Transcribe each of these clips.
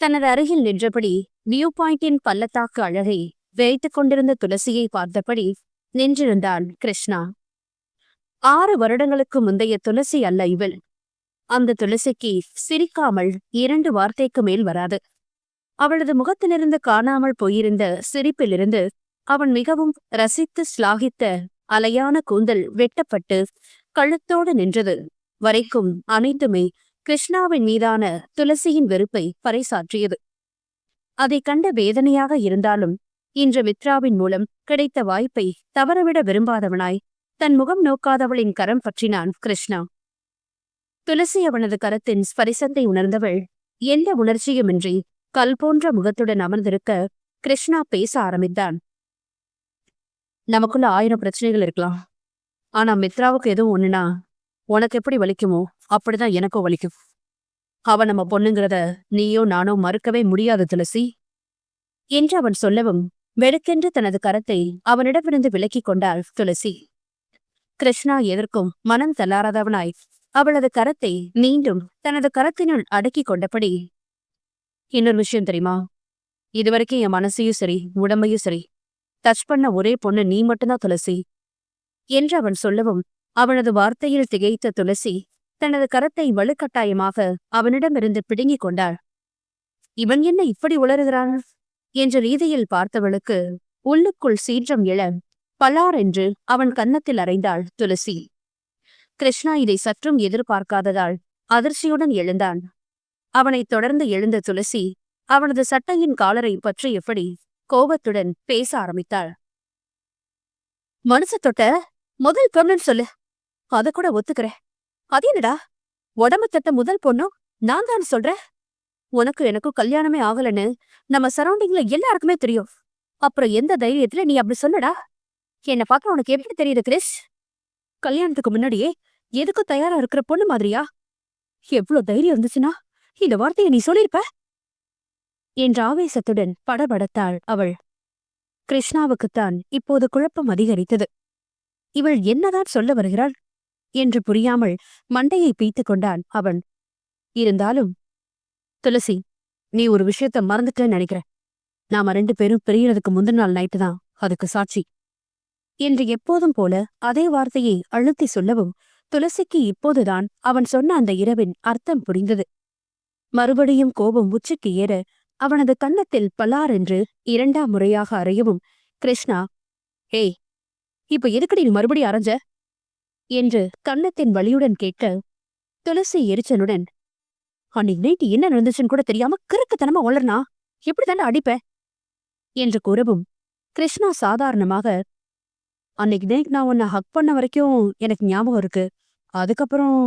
தனது அருகில் நின்றபடி வியூ பாயிண்டின் பள்ளத்தாக்கு அழகை வைத்துக் கொண்டிருந்த துளசியை பார்த்தபடி நின்றிருந்தான் கிருஷ்ணா. ஆறு வருடங்களுக்கு முந்தைய துளசி அல்ல இவள். அந்த துளசிக்கு சிரிக்காமல் இரண்டு வார்த்தைக்கு மேல் வராது. அவளது முகத்திலிருந்து காணாமல் போயிருந்த சிரிப்பிலிருந்து அவன் மிகவும் ரசித்து ஸ்லாகித்த அலையான கூந்தல் வெட்டப்பட்டு கழுத்தோடு நின்றது. வரைக்கும் அனைத்துமே கிருஷ்ணாவின் மீதான துளசியின் வெறுப்பை பறைசாற்றியது. அதைக் கண்ட வேதனையாக இருந்தாலும் இன்று மித்ராவின் மூலம் கிடைத்த வாய்ப்பை தவறவிட விரும்பாதவனாய் தன் முகம் நோக்காதவளின் கரம் பற்றினான் கிருஷ்ணா. துளசி அவனது கரத்தின் ஸ்பரிசத்தை உணர்ந்தவள் எந்த உணர்ச்சியுமின்றி கல் போன்ற முகத்துடன் அமர்ந்திருக்க கிருஷ்ணா பேச ஆரம்பித்தான். நமக்குள்ள ஆயிரம் பிரச்சனைகள் இருக்கலாம். ஆனா மித்ராவுக்கு எதுவும் ஒண்ணுனா உனக்கு எப்படி வலிக்குமோ அப்படிதான் எனக்கும் வலிக்கும். அவ நம்ம பொண்ணுங்கிறத நீயோ நானோ மறுக்கவே முடியாது துளசி. என்று அவன் சொல்லவும் வெடுக்கென்று தனது கரத்தை அவனிடமிருந்து விலக்கிக் கொண்டாள் துளசி. கிருஷ்ணா எதற்கும் மனம் தள்ளாராதவனாய் அவளது கரத்தை மீண்டும் தனது கரத்தினுள் அடக்கிக் கொண்டபடி இன்னொரு விஷயம் தெரியுமா? இதுவரைக்கும் என் மனசையும் சரி உடம்பையும் சரி டச் பண்ண ஒரே பொண்ணு நீ மட்டும்தான் துளசி என்று அவன் சொல்லவும் அவனது வார்த்தையில் திகைத்த துளசி தனது கரத்தை வலுக்கட்டாயமாக அவனிடமிருந்து பிடுங்கிக் கொண்டாள். இவன் என்ன இப்படி உளறுகிறான்? என்ற ரீதியில் பார்த்தவளுக்கு உள்ளுக்குள் சீற்றம் இழ பலார் என்று அவன் கன்னத்தில் அறைந்தாள் துளசி. கிருஷ்ணா இதை சற்றும் எதிர்பார்க்காததால் அதிர்ச்சியுடன் எழுந்தான். அவனைத் தொடர்ந்து எழுந்த துளசி அவனது சட்டையின் காலரை பற்றி எப்படி கோபத்துடன் பேச ஆரம்பித்தாள். மனசு தொட்ட முதல் பொண்ணுன்னு சொல்லு. அத கூட ஒத்துக்கிறேன். அது என்னடா? உடம்பு தட்ட முதல் பொண்ணும் நான் தான் சொல்றேன். உனக்கு எனக்கும் கல்யாணமே ஆகலன்னு நம்ம சரௌண்டிங்ல எல்லாருக்குமே தெரியும். அப்புறம் எந்த தைரியத்துல நீ அப்படி சொன்னடா என்ன பார்க்க உனக்கு எப்படி தெரியுது கிரிஷ் கல்யாணத்துக்கு முன்னாடியே எதுக்கும் தயாரா இருக்கிற பொண்ணு மாதிரியா? எவ்ளோ தைரியம் இருந்துச்சுன்னா இந்த வார்த்தையை நீ சொல்லிருப்ப என்ற ஆவேசத்துடன் படபடத்தாள் அவள். கிருஷ்ணாவுக்குத்தான் இப்போது குழப்பம் அதிகரித்தது. இவள் என்னதான் சொல்ல வருகிறாள்? என்று புரியாமல் மண்டையை பீத்துக் கொண்டான் அவன். இருந்தாலும் துளசி நீ ஒரு விஷயத்த மறந்துட்டேன்னு நினைக்கிற. நாம ரெண்டு பேரும் பிரியறதுக்கு முந்தின நாள் நைட்டு தான் அதுக்கு சாட்சி. என்று எப்போதும் போல அதே வார்த்தையை அழுத்தி சொல்லவும் துளசிக்கு இப்போதுதான் அவன் சொன்ன அந்த இரவின் அர்த்தம் புரிந்தது. மறுபடியும் கோபம் உச்சிக்கு ஏற அவனது கன்னத்தில் பலார் என்று இரண்டாம் முறையாக அறையவும் கிருஷ்ணா ஏய் இப்ப எதுக்கடி நீ மறுபடி அரைஞ்ச? என்று கன்னத்தின் வழியுடன் கேட்க துளசி எரிச்சனுடன் அன்னைக்கு நைட்டு என்ன நடந்துச்சுன்னு கூட தெரியாம கிறுக்குத்தனமா வளர்னா எப்படி தானே அடிப்ப? என்று கூறவும் கிருஷ்ணா சாதாரணமாக அன்னைக்கு நைட் நான் உன்னை ஹக் பண்ண வரைக்கும் எனக்கு ஞாபகம் இருக்கு. அதுக்கப்புறம்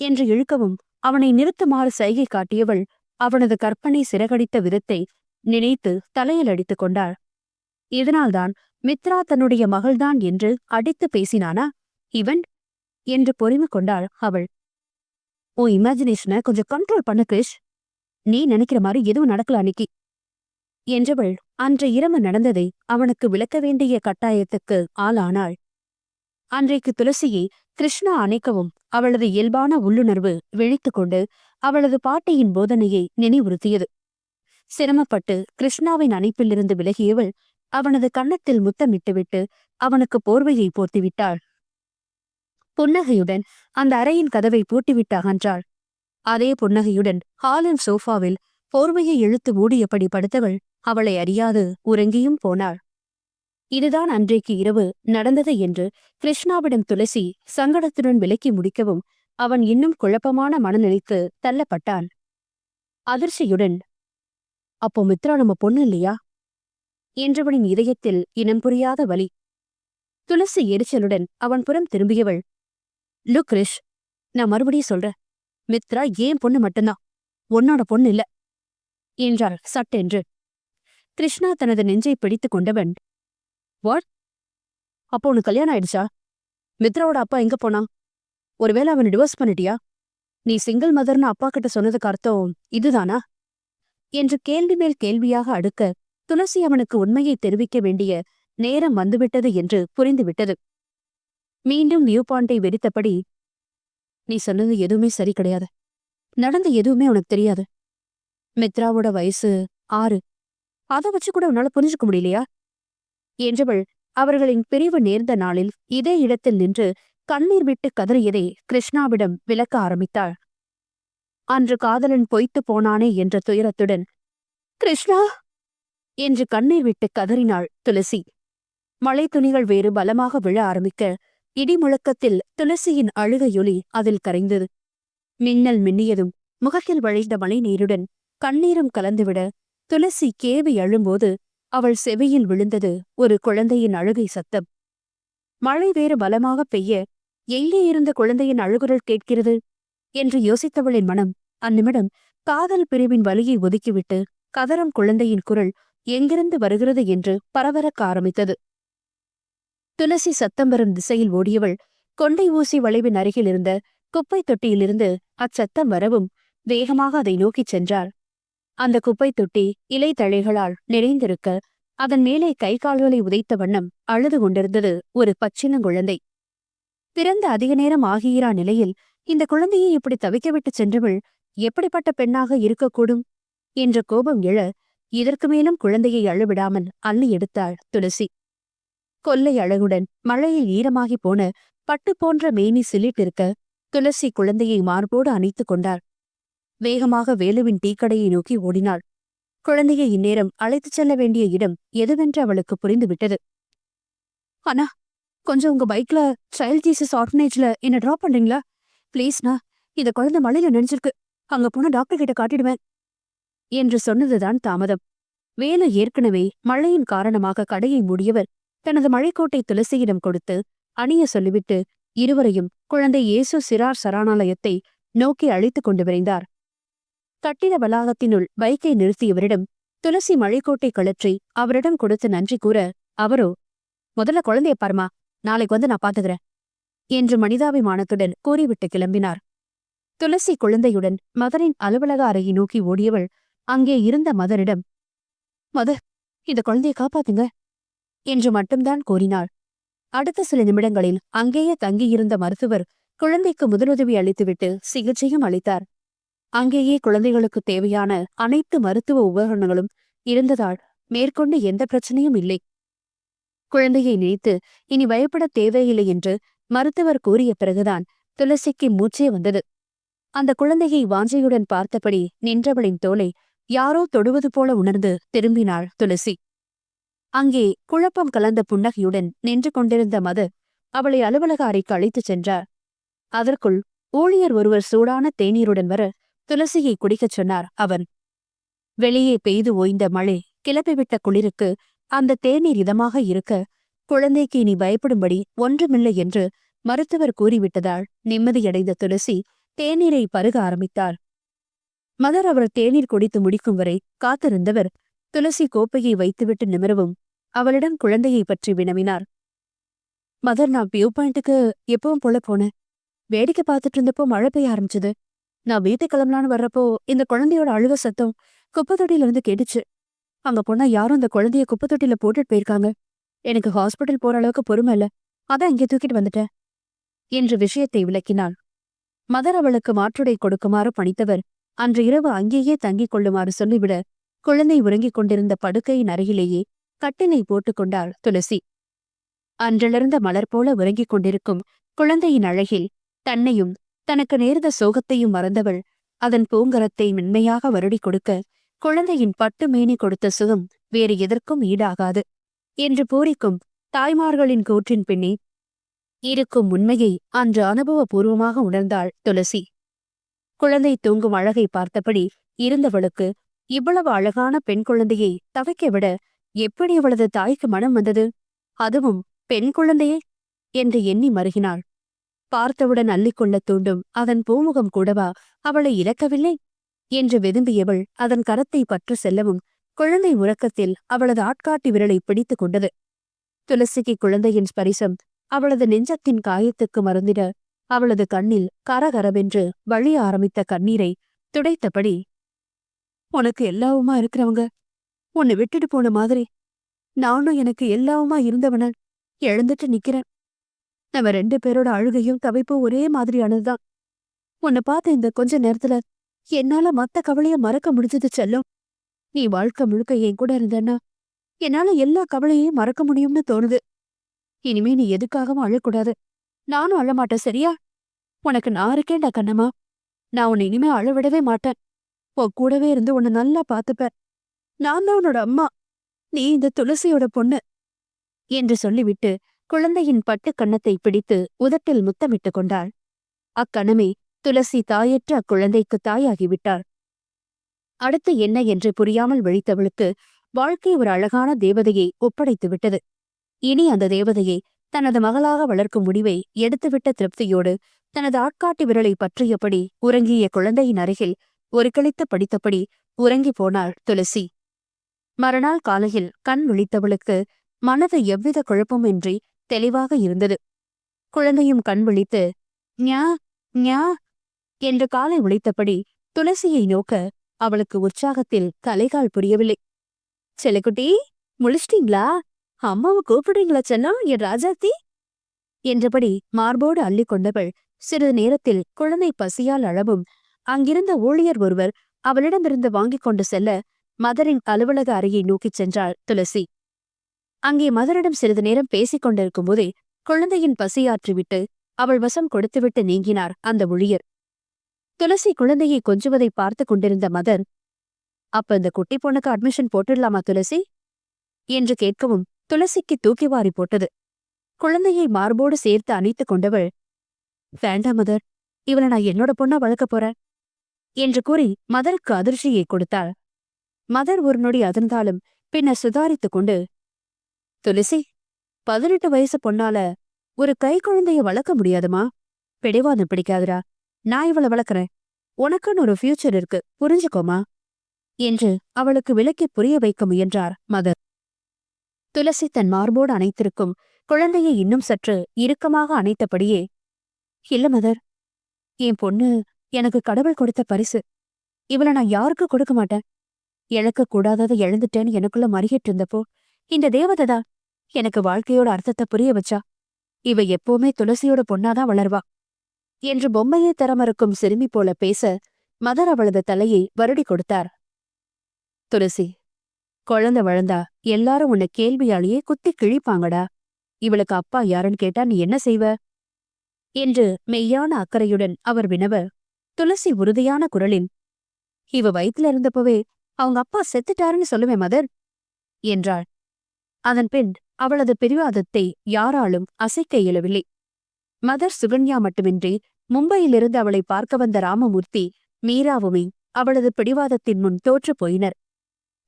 என்று இழுக்கவும் அவனை நிறுத்துமாறு சைகை காட்டியவள் அவனது கற்பனை சிறகடித்த விதத்தை நினைத்து தலையில் அடித்துக் கொண்டாள். இதனால்தான் மித்ரா தன்னுடைய மகள்தான் என்று அடித்து பேசினானா? இவன் என்று பொறிவு கொண்டாள் அவள். உன் இமேஜினேஷனை கொஞ்சம் கண்ட்ரோல் பண்ணு கிரிஷ். நீ நினைக்கிற மாதிரி எதுவும் நடக்கல அன்னைக்கு. என்றவள் அன்று இரவு நடந்ததை அவனுக்கு விளக்க வேண்டிய கட்டாயத்துக்கு ஆளானாள். அன்றைக்கு துளசியை கிருஷ்ணா அணைக்கவும் அவளது இயல்பான உள்ளுணர்வு விழித்துக்கொண்டு அவளது பாட்டியின் போதனையை நினைவுறுத்தியது. சிரமப்பட்டு கிருஷ்ணாவின் அணைப்பிலிருந்து விலகியவள் அவனது கன்னத்தில் முத்தமிட்டுவிட்டு அவனுக்கு போர்வையை போர்த்திவிட்டாள். புன்னகையுடன் அந்த அறையின் கதவை பூட்டிவிட்டு அகன்றாள். அதே புன்னகையுடன் ஹாலின் சோஃபாவில் போர்வையை இழுத்து மூடியபடி படுத்தவள் அவளை அறியாது உறங்கியும் போனாள். இதுதான் அன்றைக்கு இரவு. நடந்தது என்று கிருஷ்ணாவிடம் துளசி சங்கடத்துடன் விலக்கி முடிக்கவும் அவன் இன்னும் குழப்பமான மனநிலைக்கு தள்ளப்பட்டான். அதிர்ச்சியுடன் அப்போ மித்ரா நம்ம பொண்ணு இல்லையா? என்றவனின் இதயத்தில் இனம் புரியாத வலி. துளசி எரிச்சலுடன் அவன் புறம் திரும்பியவள் லுக் கிரிஷ் நான் மறுபடியும் சொல்றேன். மித்ரா ஏன் பொண்ணு மட்டும்தான்? உன்னோட பொண்ணு இல்ல. என்றாள் சட்டென்று. கிருஷ்ணா தனது நெஞ்சை பிடித்துக் கொண்டவன். வாட் அப்போ உனக்கு கல்யாணம் ஆயிடுச்சா? மித்ராவோட அப்பா எங்க போனான்? ஒருவேளை அவனை டிவோர்ஸ் பண்ணிட்டியா? நீ சிங்கிள் மதர்னு அப்பா கிட்ட சொன்னதுக்கு அர்த்தம் இதுதானா? என்று கேள்வி மேல் கேள்வியாக அடுக்க துளசி அவனுக்கு உண்மையை தெரிவிக்க வேண்டிய நேரம் வந்துவிட்டது என்று புரிந்துவிட்டது. மீண்டும் வியூ பாயிண்டை வெடித்தபடி நீ சொன்னது எதுவுமே சரி கிடையாது. நடந்த எதுவுமே உனக்கு தெரியாது. மித்ராவோட வயசு ஆறு. அதை வச்சு கூட உன்னால புரிஞ்சுக்க முடியலையா? என்றவள் அவர்களின் பிரிவு நேர்ந்த நாளில் இதே இடத்தில் நின்று கண்ணீர் விட்டு கதறியதை கிருஷ்ணாவிடம் விளக்க ஆரம்பித்தாள். அன்று காதலன் பொய்த்து போனானே என்ற துயரத்துடன் கிருஷ்ணா! என்று கண்ணீர் விட்டு கதறினாள் துளசி. மழை துணிகள் வேறு பலமாக விழ ஆரம்பிக்க இடி முழக்கத்தில் துளசியின் அழுகையொலி அதில் கரைந்தது. மின்னல் மின்னியதும் முகத்தில் வழிந்த மழை நீருடன் கண்ணீரும் கலந்துவிட துளசி கேவி அழும்போது அவள் செவியில் விழுந்தது ஒரு குழந்தையின் அழுகை சத்தம். மழை வேறு பலமாக பெய்ய எங்கே இருந்த குழந்தையின் அழுகுரல் கேட்கிறது? என்று யோசித்தவளின் மனம் அந்நிமிடம் காதல் பிரிவின் வலியை ஒதுக்கிவிட்டு கதறும் குழந்தையின் குரல் எங்கிருந்து வருகிறது என்று பரபரக்க ஆரம்பித்தது. துளசி சத்தம் வரும் திசையில் ஓடியவள் கொண்டை ஊசி வளைவின் அருகில் இருந்த குப்பைத் தொட்டியிலிருந்து அச்சத்தம் வரவும் வேகமாக அதை நோக்கிச் சென்றாள். அந்த குப்பைத் தொட்டி இலை தழைகளால் நிறைந்திருக்க அதன் மேலே கை கால்களை உதைத்த வண்ணம் அழுது கொண்டிருந்தது ஒரு பச்சினங்குழந்தை பிறந்த அதிக நேரம் ஆகியிரா நிலையில் இந்த குழந்தையை இப்படி தவிக்கவிட்டு சென்றவள் எப்படிப்பட்ட பெண்ணாக இருக்கக்கூடும்? என்ற கோபம் எழ இதற்கு மேலும் குழந்தையை அழுவிடாமல் அள்ளி எடுத்தாள் துளசி. கொல்லை அழகுடன் மழையில் ஈரமாகி போன பட்டு போன்ற மேனி சிலிட்டிருக்க துளசி குழந்தையை மார்போடு அணைத்துக் கொண்டார். வேகமாக வேலுவின் டீக்கடையை நோக்கி ஓடினாள். குழந்தையை இந்நேரம் அழைத்துச் செல்ல வேண்டிய இடம் எதுவென்று அவளுக்கு புரிந்துவிட்டது. அண்ணா கொஞ்சம் உங்க பைக்ல சைல்ட் ஜீசஸ் ஆர்ஃபனேஜ்ல என்ன டிராப் பண்றீங்களா? ப்ளீஸ்ண்ணா இந்த குழந்தை மழையில நினைச்சிருக்கு அங்க போன டாக்டர் கிட்ட காட்டிடுவேன். என்று சொன்னதுதான் தாமதம். வேலு ஏற்கனவே மழையின் காரணமாக கடையை மூடியவர் தனது மழைக்கோட்டை துளசியிடம் கொடுத்து அணிய சொல்லிவிட்டு இருவரையும் குழந்தை இயேசு சிறார் சரணாலயத்தை நோக்கி அழைத்துக் கொண்டு விரைந்தார். கட்டிட வளாகத்தினுள் பைக்கை நிறுத்தியவரிடம் துளசி மழைக்கோட்டை கழற்றி அவரிடம் கொடுத்து நன்றி கூற அவரோ முதல்ல குழந்தைய பாருமா நாளைக்கு வந்து நான் பாத்துக்கிறேன் என்று மனிதாபிமானத்துடன் கூறிவிட்டு கிளம்பினார். துளசி குழந்தையுடன் மதரின் அலுவலக அறையை நோக்கி ஓடியவள் அங்கே இருந்த மதரிடம் மத இந்த குழந்தையை காப்பாத்துங்க. என்று மட்டும்தான் கூறினாள். அடுத்த சில நிமிடங்களில் அங்கேயே தங்கியிருந்த மருத்துவர் குழந்தைக்கு முதலுதவி அளித்துவிட்டு சிகிச்சையும் அளித்தார். அங்கேயே குழந்தைகளுக்கு தேவையான அனைத்து மருத்துவ உபகரணங்களும் இருந்ததால் மேற்கொண்டு எந்த பிரச்சனையும் இல்லை. குழந்தையை நினைத்து இனி பயப்பட தேவையில்லை என்று மருத்துவர் கூறிய பிறகுதான் துளசிக்கு மூச்சே வந்தது. அந்த குழந்தையை வாஞ்சையுடன் பார்த்தபடி நின்றவளின் தோலை யாரோ தொடுவது போல உணர்ந்து திரும்பினாள் துளசி. அங்கே குழப்பம் கலந்த புன்னகையுடன் நின்று கொண்டிருந்த மது அவளை அலுவலக அறைக்கு அழைத்துச் சென்றார். அதற்குள் ஊழியர் ஒருவர் சூடான தேநீருடன் வர துளசியை குடிக்கச் சொன்னார் அவன். வெளியே பெய்து ஓய்ந்த மழை கிளப்பிவிட்ட குளிருக்கு அந்த தேநீர் இதமாக இருக்க குழந்தைக்கு இனி பயப்படும்படி ஒன்றுமில்லை என்று மருத்துவர் கூறிவிட்டதால் நிம்மதியடைந்த துளசி தேநீரை பருக ஆரம்பித்தார். மதர் அவர் தேநீர் குடித்து முடிக்கும் வரை காத்திருந்தவர் துளசி கோப்பையை வைத்துவிட்டு நிமிரவும் அவளிடம் குழந்தையை பற்றி வினவினார். மதர் நான் வியூ பாயிண்ட்டுக்கு எப்பவும் போல போனேன். வேடிக்கை பார்த்துட்டு இருந்தப்போ மழை பெய்ய ஆரம்பிச்சது. நான் வீட்டுக்கு கிளம்பலான்னு வர்றப்போ இந்த குழந்தையோட அழுவ சத்தம் குப்பை இருந்து கேட்டுச்சு. அங்க போனா யாரும் அந்த குழந்தைய குப்பத்தொட்டியில போட்டுட்டு போயிருக்காங்க. எனக்கு ஹாஸ்பிட்டல் போற அளவுக்கு பொறுமை இல்ல. அதான் இங்கே தூக்கிட்டு வந்துட்டேன். என்று விஷயத்தை விளக்கினாள். மதர் அவளுக்கு மாற்றுடை கொடுக்குமாறு பணித்தவர் அன்று இரவு அங்கேயே தங்கிக் கொள்ளுமாறு சொல்லிவிட குழந்தை உறங்கிக் கொண்டிருந்த படுக்கையின் அருகிலேயே கட்டினை போட்டுக்கொண்டாள் துளசி. அன்றிலிருந்த மலர் போல உறங்கிக் கொண்டிருக்கும் குழந்தையின் அழகில் தன்னையும் தனக்கு நேர்ந்த சோகத்தையும் மறந்தவள் அதன் பூங்கரத்தை மென்மையாக வருடிக் கொடுக்க குழந்தையின் பட்டு மேனி கொடுத்த சுகம் வேறு எதற்கும் ஈடாகாது என்று பூரிக்கும் தாய்மார்களின் கூற்றின் பின்னே இருக்கும் உண்மையை அன்று அனுபவபூர்வமாக உணர்ந்தாள் துளசி. குழந்தை தூங்கும் அழகை பார்த்தபடி இருந்தவளுக்கு இவ்வளவு அழகான பெண் குழந்தையை தவிக்க விட எப்படி அவளது தாய்க்கு மனம் வந்தது? அதுவும் பெண் குழந்தையே? என்று எண்ணி மருகினாள். பார்த்தவுடன் அள்ளிக்கொள்ளத் தூண்டும் அதன் பூமுகம் கூடவா? அவளை இழக்கவில்லை? என்று வெதும்பியவள் அதன் கரத்தை பற்று செல்லவும் குழந்தை உறக்கத்தில் அவளது ஆட்காட்டி விரலை பிடித்துக் கொண்டது. துளசிக்கு குழந்தையின் ஸ்பரிசம் அவளது நெஞ்சத்தின் காயத்துக்கு மருந்திட அவளது கண்ணில் கரகரவென்று வழிய ஆரம்பித்த கண்ணீரை துடைத்தபடி உனக்கு எல்லாவுமா இருக்கிறவங்க? உன்னை விட்டுட்டு போன மாதிரி. நானும் எனக்கு எல்லாவுமா இருந்தவனன் எழுந்துட்டு நிக்கிறேன். நம்ம ரெண்டு பேரோட அழுகையும் தவிப்பும் ஒரே மாதிரியானதுதான். உன்னை பார்த்த இந்த கொஞ்ச நேரத்துல என்னால மத்த கவலைய மறக்க முடிஞ்சது செல்லும். நீ வாழ்க்கை முழுக்க என் கூட இருந்தன்னா என்னால எல்லா கவலையையும் மறக்க முடியும்னு தோணுது. இனிமே நீ எதுக்காகவும் அழக்கூடாது. நானும் அழமாட்டேன் சரியா? உனக்கு நான் இருக்கேன்டா கண்ணம்மா. நான் உன்னை இனிமே அழவிடவே மாட்டேன். உன் கூடவே இருந்து உன்னை நல்லா பார்த்துப்பேன். நான் தான் உன்னோட அம்மா. நீ இந்த துளசியோட பொண்ணு. என்று சொல்லிவிட்டு குழந்தையின் பட்டு கன்னத்தை பிடித்து உதட்டில் முத்தமிட்டுக் கொண்டாள். அக்கணமே துளசி தாயற்ற அக்குழந்தைக்கு தாயாகிவிட்டார் அடுத்து என்ன என்று புரியாமல் விழித்தவளுக்கு வாழ்க்கை ஒரு அழகான தேவதையை ஒப்படைத்து விட்டது. இனி அந்த தேவதையை தனது மகளாக வளர்க்கும் முடிவை எடுத்துவிட்ட திருப்தியோடு தனது ஆட்காட்டி விரலை பற்றியபடி உறங்கிய குழந்தையின் அருகில் ஒரு கிழித்து படித்தபடி உறங்கி போனாள் துளசி. மறுநாள் காலையில் கண் விழித்தவளுக்கு மனது எவ்வித குழப்பமின்றி தெளிவாக இருந்தது. குழந்தையும் கண் விழித்து ஞா ஞா என்று காலை உழைத்தபடி துளசியை நோக்க அவளுக்கு உற்சாகத்தில் தலைகால் புரியவில்லை. செல்லக்குட்டி முழிச்சிட்டீங்களா? அம்மாவை கூப்பிடுறீங்களா செல்லம் என் ராஜாத்தி? என்றபடி மார்போடு அள்ளிக் கொண்டவள் சிறிது நேரத்தில் குழந்தை பசியால் அழவும் அங்கிருந்த ஊழியர் ஒருவர் அவளிடமிருந்து வாங்கிக் கொண்டு செல்ல மதரின் அலுவலக அறையை நோக்கிச் சென்றாள் துளசி. அங்கே மதரிடம் சிறிது நேரம் பேசிக் கொண்டிருக்கும் போதே குழந்தையின் பசியாற்றிவிட்டு அவள் வசம் கொடுத்துவிட்டு நீங்கினார் அந்த ஊழியர். துளசி குழந்தையை கொஞ்சுவதை பார்த்து கொண்டிருந்த மதர் அப்ப இந்த குட்டி பொண்ணுக்கு அட்மிஷன் போட்டுடலாமா துளசி? என்று கேட்கவும் துளசிக்கு தூக்கி வாரி போட்டது. குழந்தையை மார்போடு சேர்த்து அணைத்துக் கொண்டவள் வேண்டாம் மதர் இவளை நான் என்னோட பொண்ணா வளர்க்கப் போறேன் என்று கூறி மதருக்கு அதிர்ச்சியை கொடுத்தாள். மதர் ஒரு நொடி அதிர்ந்தாலும் பின்னர் சுதாரித்துக் கொண்டு துளசி பதினெட்டு வயசு பொண்ணால ஒரு கை குழந்தைய வளர்க்க முடியாதுமா? பிடிவாதம் பிடிக்காதுடா. நான் இவளை வளர்க்கறேன். உனக்குன்னு ஒரு ஃபியூச்சர் இருக்கு. புரிஞ்சுக்கோமா? என்று அவளுக்கு விளக்கி புரிய வைக்க முயன்றார் மதர். துளசி தன் மார்போடு அணைத்திருக்கும் குழந்தையை இன்னும் சற்று இறுக்கமாக அணைத்தபடியே இல்ல மதர் என் பொண்ணு எனக்கு கடவுள் கொடுத்த பரிசு. இவளை நான் யாருக்கு கொடுக்க மாட்டேன். இழக்க கூடாததை இழந்துட்டேன்னு எனக்குள்ள மறிகிட்டு இருந்தப்போ இந்த தேவதை எனக்கு வாழ்க்கையோட அர்த்தத்தை புரிய வச்சா. இவ எப்பவுமே துளசியோட பொண்ணாதான் வளர்வா. என்று பொம்மையை தரமறுக்கும் சிறுமி போல பேச மதர் அவளது தலையை வருடி கொடுத்தார். துளசி குழந்தை வளர்ந்தா எல்லாரும் உன்னை கேள்வியாலேயே குத்தி கிழிப்பாங்கடா. இவளுக்கு அப்பா யாருன்னு கேட்டா நீ என்ன செய்வ? என்று மெய்யான அக்கறையுடன் அவர் வினவ துளசி உறுதியான குரலில் இவ வயித்துல இருந்தப்பவே அவங்க அப்பா செத்துட்டாருன்னு சொல்லுவேன் மதர் என்றாள். அதன் பின் அவளது பிரிவாதத்தை யாராலும் அசைக்க இயலவில்லை. மதர் சுகன்யா மட்டுமின்றி மும்பையிலிருந்து அவளை பார்க்க வந்த ராமமூர்த்தி மீராவுமே அவளது பிடிவாதத்தின் முன் தோற்றுப் போயினர்.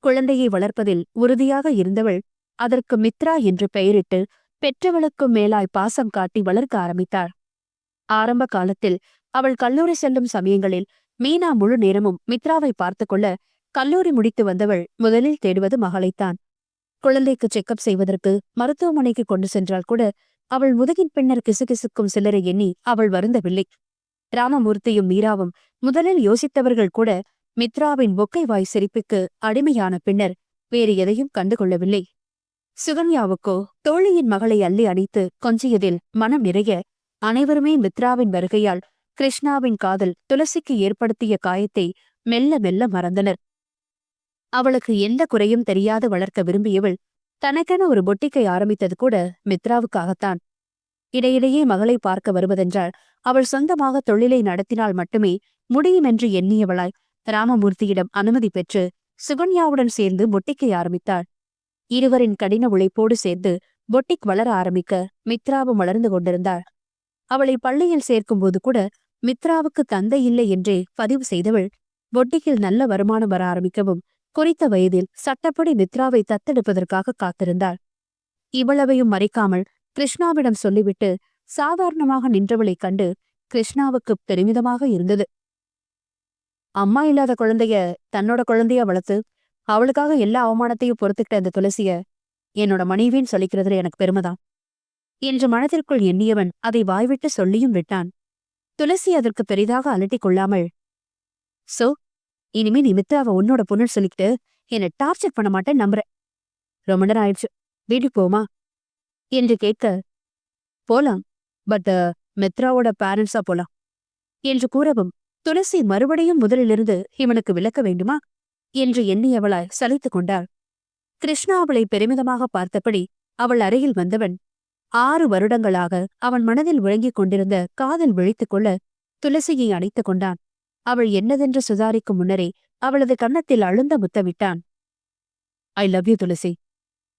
குழந்தையை வளர்ப்பதில் உறுதியாக இருந்தவள் அதற்கு மித்ரா என்று பெயரிட்டு பெற்றவளுக்கும் மேலாய் பாசம் காட்டி வளர்க்க ஆரம்பித்தாள். ஆரம்ப காலத்தில் அவள் கல்லூரி செல்லும் சமயங்களில் மீனா முழு நேரமும் மித்ராவை பார்த்து கொள்ள கல்லூரி முடித்து வந்தவள் முதலில் தேடுவது மகளைத்தான். குழந்தைக்கு செக்கப் செய்வதற்கு மருத்துவமனைக்கு கொண்டு சென்றால் கூட அவள் முதுகின் பின்னர் கிசுகிசுக்கும் சிலரை எண்ணி அவள் வருந்தவில்லை. ராமமூர்த்தியும் மீராவும் முதலில் யோசித்தவர்கள் கூட மித்ராவின் பொக்கை வாய் சிரிப்புக்கு அடிமையான பின்னர் வேறு எதையும் கண்டுகொள்ளவில்லை. சுகன்யாவுக்கோ தோழியின் மகளை அள்ளி அணைத்து கொஞ்சியதில் மனம் நிறைய அனைவருமே மித்ராவின் வருகையால் கிருஷ்ணாவின் காதல் துளசிக்கு ஏற்படுத்திய காயத்தை மெல்ல மெல்ல மறந்தனர். அவளுக்கு எந்த குறையும் தெரியாது வளர்க்க விரும்பியவள் தனக்கென ஒரு பொட்டிக்கை ஆரம்பித்தது கூட மித்ராவுக்காகத்தான். இடையிடையே மகளை பார்க்க வருவதென்றால் அவள் சொந்தமாக தொழிலை நடத்தினால் மட்டுமே முடியுமென்று எண்ணியவளாய் ராமமூர்த்தியிடம் அனுமதி பெற்று சுகன்யாவுடன் சேர்ந்து பொட்டிக்கை ஆரம்பித்தாள். இருவரின் கடின உழைப்போடு சேர்ந்து பொட்டிக் வளர ஆரம்பிக்க மித்ராவும் வளர்ந்து கொண்டிருந்தாள். அவளை பள்ளியில் சேர்க்கும்போது கூட மித்ராவுக்கு தந்தை இல்லை என்றே பதிவு செய்தவள் பொட்டிக்கில் நல்ல வருமானம் வர ஆரம்பிக்கவும் குறித்த வயதில் சட்டப்படி மித்ராவை தத்தெடுப்பதற்காக காத்திருந்தாள். இவ்வளவையும் மறைக்காமல் கிருஷ்ணாவிடம் சொல்லிவிட்டு சாதாரணமாக நின்றவளைக் கண்டு கிருஷ்ணாவுக்கு பெருமிதமாக இருந்தது. அம்மா இல்லாத குழந்தைய தன்னோட குழந்தைய வளர்த்து அவளுக்காக எல்லா அவமானத்தையும் பொறுத்துக்கிட்ட அந்த துளசிய என்னோட மனைவின்னு சொல்லிக்கிறதுல எனக்கு பெருமைதான். என்று மனதிற்குள் எண்ணியவன் அதை வாய்விட்டு சொல்லியும் விட்டான். துளசி அதற்கு பெரிதாக அலட்டிக் கொள்ளாமல் சோ இனிமே நீ அவ உன்னோட பொண்ணு சொல்லிக்கிட்டு என்னை டார்ச்சர் பண்ண மாட்டேன் நம்புறேன். ரொம்ப நேரம் ஆயிடுச்சு. வீட்டுக்கு போமா என்று கேட்க போலாம் பட் uh, மித்ராவோட பேரண்ட்ஸா போலாம் என்று கூறவும் துளசி மறுபடியும் முதலிலிருந்து இவனுக்கு விளக்க வேண்டுமா? என்று எண்ணியவளாய் சலித்துக் கொண்டாள். கிருஷ்ணா அவளை பெருமிதமாக பார்த்தபடி அவள் அருகில் வந்தவன் ஆறு வருடங்களாக அவன் மனதில் விளங்கிக் கொண்டிருந்த காதல் விழித்துக் கொள்ள துளசியை அணைத்துக் கொண்டான். அவள் என்னதென்று சுதாரிக்கும் முன்னரே அவளது கன்னத்தில் அழுந்த முத்தமிட்டான் ஐ லவ் யூ துளசி.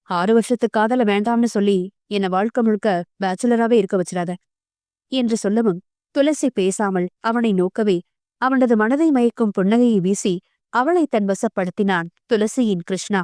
ஆறு வருஷத்து காதல வேண்டாம்னு சொல்லி என்னை வாழ்க்கை முழுக்க பேச்சுலராவே இருக்க வச்சிடாத என்று சொல்லவும் துளசி பேசாமல் அவனை நோக்கவே அவனது மனதை மயக்கும் புன்னகையை வீசி அவளை தன் வசப்படுத்தினான் துளசியின் கிருஷ்ணா.